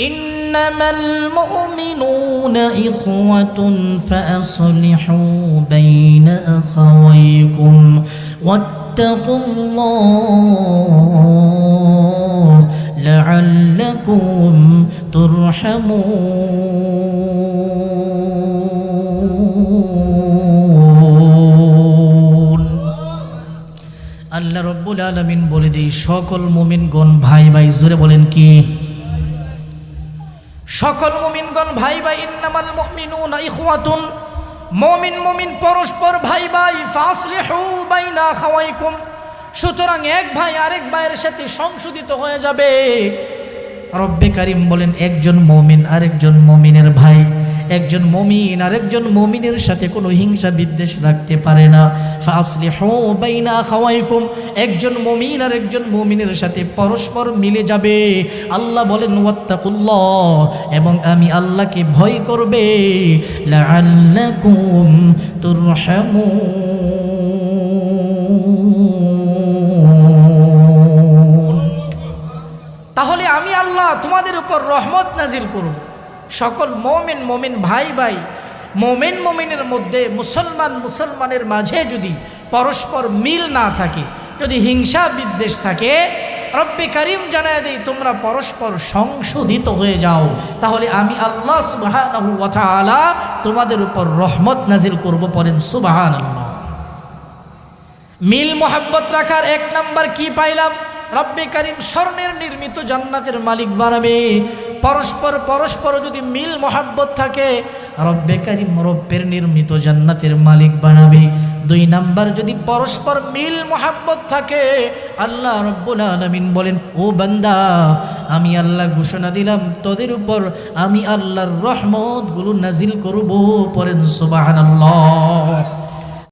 إنما المؤمنون إخوة فأصلحوا بين أخويكم واتقوا الله لعلكم ترحمون আল্লাহ রব্বুল আলমিন বলে দিই সকল মুমিনগণ ভাই ভাই জোরে বলেন কি সকল মুমিনগণ ভাই ভাই, ইন্নামাল মুমিনুনা ইখওয়াতুন। মুমিন মুমিন, পরস্পর ভাই ভাই, ফাসলিহু বাইনা খাওয়াইকুম। সুতরাং এক ভাই আরেক ভাইয়ের সাথে সংশোধিত হয়ে যাবে। রব্বে কারিম বলেন, একজন মমিন আরেকজন মমিনের ভাই। একজন মমিন আর একজন মমিনের সাথে কোনো হিংসা বিদ্বেষ রাখতে পারে না। ফাসলিহু বাইনা খাওয়াইকুম একজন মমিন আর একজন মমিনের সাথে পরস্পর মিলে যাবে। আল্লাহ বলেন, ওয়াত্তাকুল্লাহ। এবং আমি আল্লাহকে ভয় করবে। লাআল্লাকুম তাহলে আমি আল্লাহ তোমাদের উপর রহমত নাজিল করব। সকল মোমেন মোমেন ভাই ভাই, মোমেন মোমেনের মধ্যে মুসলমান মুসলমানের মাঝে যদি পরস্পর মিল না থাকে, যদি হিংসা বিদ্বেষ থাকে, রব্বে করিম জানায় দিই তোমরা পরস্পর সংশোধিত হয়ে যাও। তাহলে আমি আল্লাহ সুবাহানাহু তোমাদের উপর রহমত নাজিল করব পরেন সুবাহান মিল মোহাব্বত রাখার এক নাম্বার কি পাইলাম? রব্বে করিম স্বর্ণের নির্মিত জান্নাতের মালিক বানাবে। পরস্পর পরস্পর যদি মিল মোহাব্বত থাকে, রব্বে করিম রব্বের নির্মিত জান্নাতের মালিক বানাবে। দুই নাম্বার, যদি পরস্পর মিল মোহাব্বত থাকে, আল্লাহ রব্বুল আলমিন বলেন, ও বান্দা, আমি আল্লাহ ঘোষণা দিলাম, তোদের উপর আমি আল্লাহর রহমত রহমতগুলো নাজিল করব পরেন সুবাহ